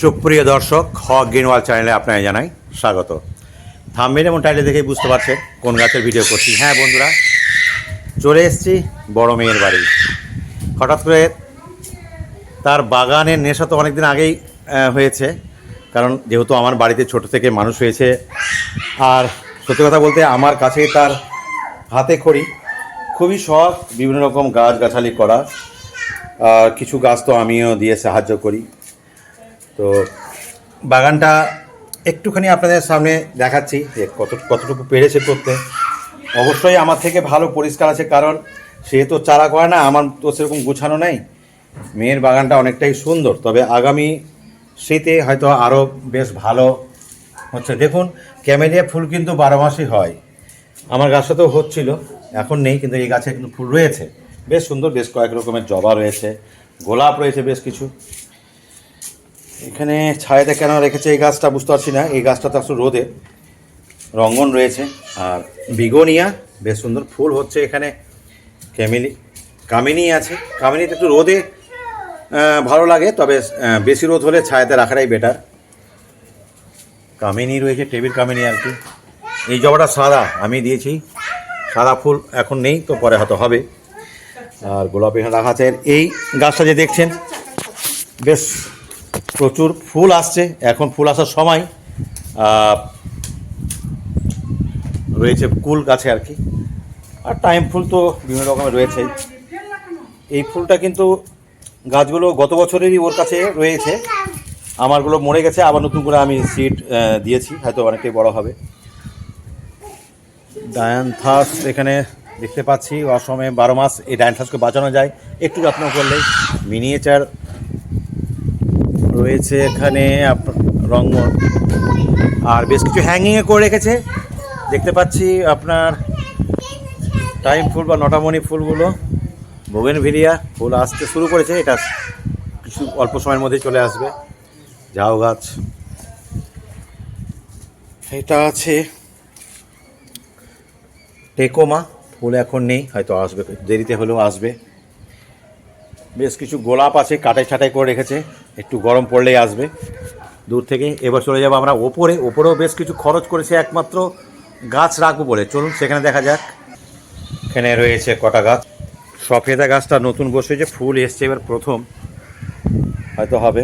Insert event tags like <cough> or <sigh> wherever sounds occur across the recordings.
সুপ্রিয় দর্শক হক গ্রিনওয়াল চ্যানেলে আপনাকে জানাই স্বাগত। থাম্বেল এবং টাইলে দেখেই বুঝতে পারছেন কোন গাছের ভিডিও করছি। হ্যাঁ বন্ধুরা, চলে এসেছি বড় মেয়ের বাড়ি। হঠাৎ করে তার বাগানের নেশা তো অনেকদিন আগেই হয়েছে। কারণ যেহেতু আমার বাড়িতে ছোট থেকে মানুষ হয়েছে, আর সত্যি কথা বলতে আমার কাছে তার হাতে খড়ি। খুবই শখ বিভিন্ন রকম গাছ গাছালি করা। কিছু গাছ তো আমিও দিয়ে সাহায্য করি। তো বাগানটা একটুখানি আপনাদের সামনে দেখাচ্ছি যে কত, কতটুকু পেরেছে করতে। অবশ্যই আমার থেকে ভালো পরিষ্কার আছে, কারণ সে তো চারা করে না, আমার তো সেরকম গুছানো নেই। মেয়ের বাগানটা অনেকটাই সুন্দর, তবে আগামী শীতে হয়তো আরও বেশ ভালো হচ্ছে। দেখুন, ক্যামেলিয়া ফুল কিন্তু বারো মাসই হয়। আমার গাছটাতেও হচ্ছিল, এখন নেই, কিন্তু এই গাছে কিন্তু ফুল রয়েছে। বেশ সুন্দর, বেশ কয়েক রকমের জবা রয়েছে, গোলাপ রয়েছে বেশ কিছু। এখানে ছায়াতে কেন রেখেছে এই গাছটা বুঝতে পারছি না। এই গাছটা তো আসলে রোদে রঙ্গন রয়েছে আর বিগোনিয়া, বেশ সুন্দর ফুল হচ্ছে এখানে। ক্যামিলি কামিনী আছে। কামিনীতে একটু রোদে ভালো লাগে, তবে বেশি রোদ হলে ছায়াতে রাখাটাই বেটার কামিনী রয়েছে, টেবিল কামিনী আর কি। এই জবাটা সাদা, আমি দিয়েছি। সাদা ফুল এখন নেই, তো পরে হয়তো হবে। আর গোলাপি রাখা আছে। এই গাছটা যে দেখছেন, বেশ প্রচুর ফুল আসছে। এখন ফুল আসার সময় রয়েছে কুল গাছে আর কি। আর টাইম ফুল তো বিভিন্ন রকমের রয়েছেই এই ফুলটা কিন্তু গাছগুলো গত বছরেরই ওর কাছে রয়েছে। আমারগুলো মরে গেছে, আবার নতুন করে আমি সিড দিয়েছি, হয়তো অনেকটাই বড় হবে। ডায়ানথাস এখানে দেখতে পাচ্ছি, অসমে বারো মাস এই ডায়ানথাসকে বাঁচানো যায়। একটু যত্ন করলেই মিনিয়েচার রয়েছে এখানে রঙ আর বেশ কিছু হ্যাঙ্গিংয়ে করে রেখেছে। দেখতে পাচ্ছি আপনার টাইম ফুল বা নটামণি ফুলগুলো। বোগেন ভিরিয়া, ফুল আসতে শুরু করেছে। এটা কিছু অল্প সময়ের মধ্যেই চলে আসবে। ঝাউ গাছ। এটা আছে টেকোমা। ফুল এখন নেই, হয়তো আসবে। দেরিতে হলেও আসবে। বেশ কিছু গোলাপ আছে কাটাই ছাটাই করে রেখেছে। একটু গরম পড়লেই আসবে। দূর থেকে। এবার চলে যাব আমরা ওপরে। ওপরেও বেশ কিছু খরচ করেছে একমাত্র গাছ রাখব বলে। চলুন, সেখানে দেখা যাক। এখানে রয়েছে কটা গাছ। সফেদা গাছটা নতুন বসেছে ফুল এসছে, এবার প্রথম হয়তো হবে।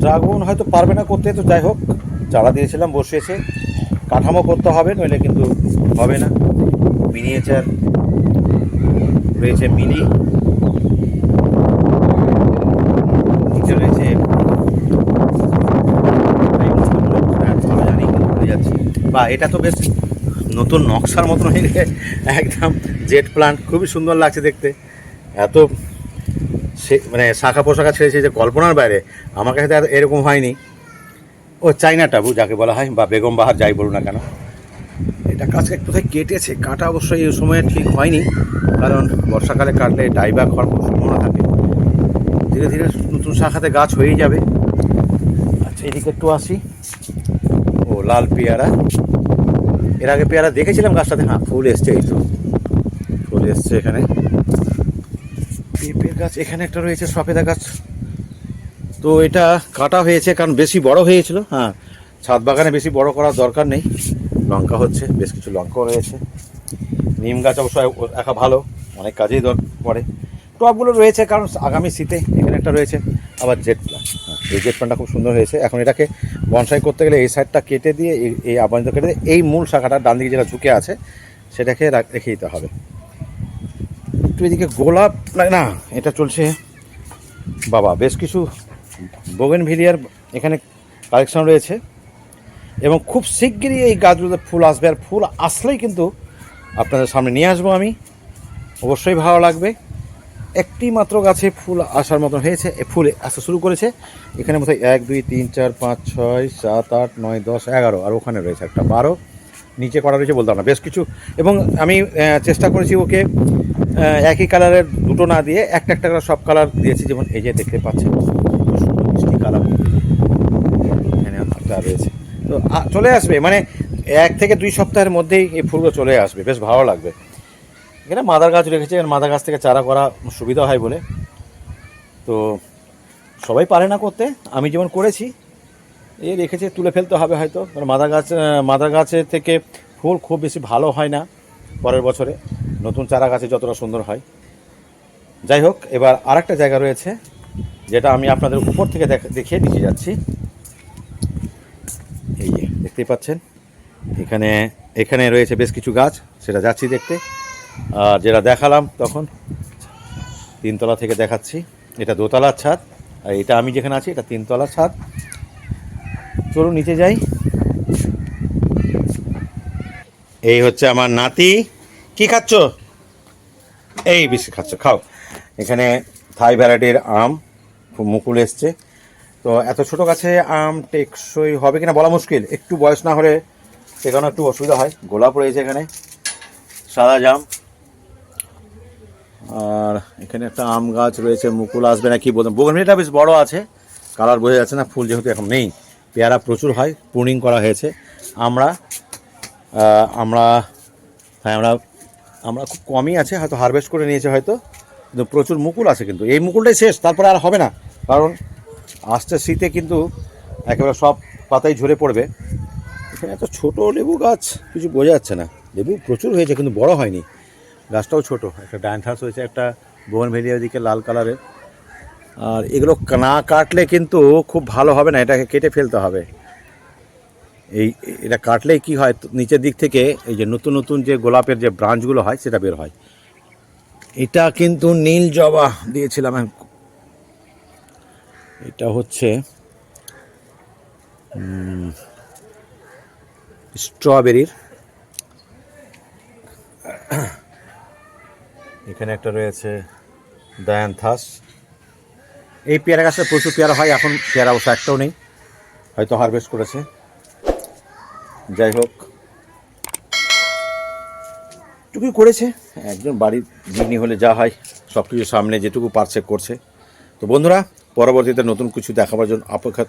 ড্রাগন হয়তো পারবে না করতে, তো যাই হোক, চারা দিয়েছিলাম, বসিয়েছে। কাঠামো করতে হবে, নইলে কিন্তু হবে না। মিনিয়েচার রয়েছে মিনি নিচে রয়েছে জানি কিন্তু ভুলে যাচ্ছি বা এটা তো বেশ নতুন নকশার মতন হয়ে গেছে। একদম জেট প্লান্ট, খুবই সুন্দর লাগছে দেখতে। এত সে মানে শাখা পোশাখা ছেড়েছে যে কল্পনার বাইরে, আমার কাছে তো এরকম হয়নি। ও চাইনা টাবু যাকে বলা হয়, বা বেগম বাহার যাই বলুন না কেন। এটা গাছটা কোথায় কেটেছে? কাটা অবশ্যই এই সময়ে ঠিক হয়নি, কারণ বর্ষাকালে কাটলে হওয়ার খুব সম্ভাবনা থাকে। ধীরে ধীরে নতুন শাখাতে গাছ হয়েই যাবে। আচ্ছা এদিকে একটু আসি। ও লাল পেয়ারা। এর আগে পেয়ারা দেখেছিলাম গাছটাতে? হ্যাঁ ফুল এসছে এই তো। ফুল এসছে এখানে। পেঁপের গাছ, এখানে একটা রয়েছে সফেদা গাছ। তো এটা কাটা হয়েছে, কারণ বেশি বড় হয়েছিল। হ্যাঁ ছাদ বাগানে বেশি বড় করার দরকার নেই। লঙ্কা হচ্ছে, বেশ কিছু লঙ্কাও রয়েছে। নিম গাছ অবশ্য একা ভালো, অনেক কাজেই দর পড়ে টবগুলো রয়েছে, কারণ আগামী শীতে এখানে একটা রয়েছে, আবার জেট প্ল্যান্ট হ্যাঁ এই জেট প্ল্যান্টটা খুব সুন্দর হয়েছে। এখন এটাকে বনসাই করতে গেলে এই সাইডটা কেটে দিয়ে এই- আবরণটা কেটে দিয়ে এই মূল শাখাটা ডান দিকে যেটা ঝুঁকে আছে, সেটাকে রেখে দিতে হবে। একটু এদিকে গোলাপ না না, এটা চলছে। বাবা, বেশ কিছু বোগেন ভিলিয়ার এখানে কালেকশন রয়েছে। এবং খুব শিগগিরই এই গাছগুলোতে ফুল আসবে। আর ফুল আসলেই কিন্তু আপনাদের সামনে নিয়ে আসব আমি। অবশ্যই ভালো লাগবে। একটি মাত্র গাছে ফুল আসার মতন হয়েছে ফুল আসতে শুরু করেছে। এখানে মধ্যে এক, দুই, তিন, চার, পাঁচ, ছয়, সাত, আট, নয়, দশ, এগারো, আর ওখানে রয়েছে একটা বারো। নিচে করা রয়েছে বলতাম না, বেশ কিছু। এবং আমি চেষ্টা করেছি ওকে একই কালারের দুটো না দিয়ে একটা একটা করে সব কালার দিয়েছি। যেমন এই যে দেখতে পাচ্ছেন, খুব সুন্দর মিষ্টি কালার। এখানে একটা রয়েছে। তো চলে আসবে মানে এক থেকে দুই সপ্তাহের মধ্যেই এই ফুলগুলো চলে আসবে, বেশ ভালো লাগবে। এখানে মাদার গাছ রেখেছে, এখানে মাদার গাছ থেকে চারা করা সুবিধা হয় বলে। তো সবাই পারে না করতে, আমি যেমন করেছি, এ রেখেছে, তুলে ফেলতে হবে হয়তো। কারণ মাদার গাছ মাদার মাদা গাছের থেকে ফুল খুব বেশি ভালো হয় না পরের বছরে। নতুন চারা গাছে যতটা সুন্দর হয়। যাই হোক, এবার আরেকটা জায়গা রয়েছে, যেটা আমি আপনাদের উপর থেকে দেখ- দেখিয়ে নিয়ে যাচ্ছি। এই দেখতেই পাচ্ছেন? এখানে এখানে রয়েছে বেশ কিছু গাছ, সেটা যাচ্ছি দেখতে। যেটা দেখালাম তখন, তিনতলা থেকে দেখাচ্ছি। এটা দোতলার ছাদ, আর এটা আমি যেখানে আছি, এটা তিনতলার ছাদ। চলুন নিচে যাই। এই হচ্ছে আমার নাতি। কি খাচ্ছ? এই বেশি খাচ্ছ, খাও। এখানে থাই ভ্যারাইটির আম, খুব মুকুল এসছে। তো এত ছোট গাছে আম টেকসই হবে কিনা বলা মুশকিল। একটু বয়স না হলে সেখানে একটু অসুবিধা হয়। গোলাপ রয়েছে এখানে। সাদা জাম। আর এখানে একটা আম গাছ রয়েছে, মুকুল আসবে না, কি বলতাম বোগনভেলিটা বেশ বড় আছে, কালার বোঝা যাচ্ছে না, ফুল যেহেতু এখন নেই। পেয়ারা প্রচুর হয় প্রুনিং করা হয়েছে। আমরা আমরা হ্যাঁ আমরা আমরা খুব কমই আছে, হয়তো হারভেস্ট করে নিয়েছে হয়তো, কিন্তু প্রচুর মুকুল আছে কিন্তু। এই মুকুলটাই শেষ, তারপরে আর হবে না, কারণ আসতে শীতে কিন্তু একেবারে সব পাতাই ঝরে পড়বে। এখানে এত ছোটো লেবু গাছ, কিছু বোঝা যাচ্ছে না। লেবু প্রচুর হয়েছে, কিন্তু বড় হয়নি। গাছটাও ছোট, একটা ডায়ান্থাস হয়েছে, একটা বোগনভেলিয়ার দিকে লাল কালারের। আর এগুলো না কাটলে কিন্তু খুব ভালো হবে না, এটাকে কেটে ফেলতে হবে। এই, এটা কাটলেই কি হয়, নিচের দিক থেকে এই যে নতুন নতুন যে গোলাপের যে ব্রাঞ্চগুলো হয়, সেটা বের হয়। এটা কিন্তু নীল জবা দিয়েছিলাম। এটা হচ্ছে স্ট্রবেরির <coughs> এখানে একটা রয়েছে ডায়ান্থাস এই পেয়ারা গাছে প্রচুর পেয়ারা হয়, এখন পেয়ারা অবশ্য একটাও নেই, হয়তো হারভেস্ট করেছে। যাই হোক। টুকুই করেছে, একজন বাড়ির গৃহিণী হলে যা হয় সব কিছু সামনে যেটুকু পারছে করছে। তো বন্ধুরা, পরবর্তীতে নতুন কিছু দেখাবার জন্য অপেক্ষা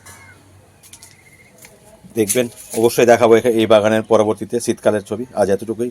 দেখবেন। অবশ্যই দেখাবো এই বাগানের পরবর্তীতে শীতকালের ছবি। আজ এতটুকুই।